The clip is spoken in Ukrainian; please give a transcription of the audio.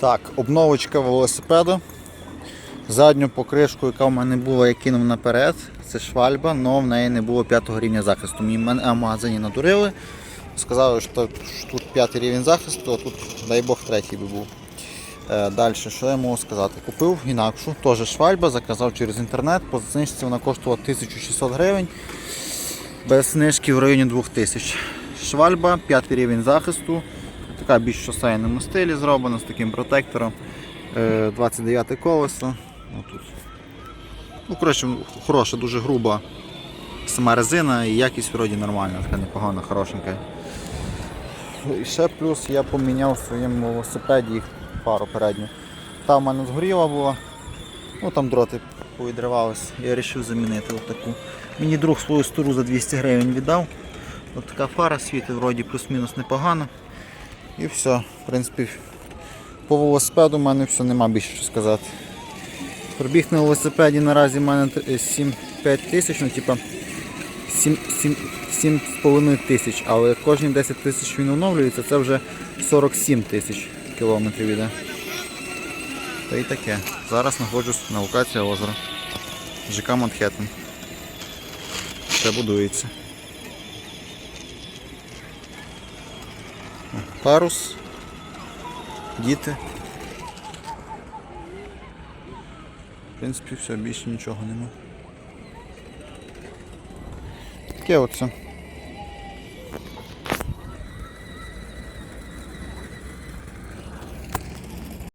Так, обновочка велосипеду. Задню покришку, яка в мене була, я кинув наперед. Це швальба, але в неї не було п'ятого рівня захисту. Мені в магазині надурили. Сказали, що тут- що тут п'ятий рівень захисту, а тут, дай Бог, третій би був. Е, Далі, що я можу сказати? Купив інакшу, теж швальба, заказав через інтернет. По знижці вона коштувала 1600 гривень. Без знижки в районі 2000. Швальба, п'ятий рівень захисту. Така більш шосейному стилі зроблена з таким протектором. Е, 29 колесо. Отут. Ну, коротше, хороша, дуже груба сама резина і якість вроді нормальна, така непогана, хорошенька. І ще плюс я поміняв в своєму велосипеді їх пару передню. Та в мене згоріла була, ну там дроти повідривалися. Я вирішив замінити отаку. Мені друг свою стару за 200 гривень віддав. От така фара світить, вроді плюс-мінус непогано. І все, в принципі, по велосипеду в мене все, нема більше що сказати. Пробіг на велосипеді наразі в мене 7-5 тисяч, ну типа 7,5 тисяч, але кожні 10 тисяч він оновлюється, це вже 47 тисяч кілометрів іде. Та й таке. Зараз знаходжусь на локації озера. ЖК Манхеттен. Все будується. Парус. Діти. В принципі, все, більше нічого нема. Таке оце.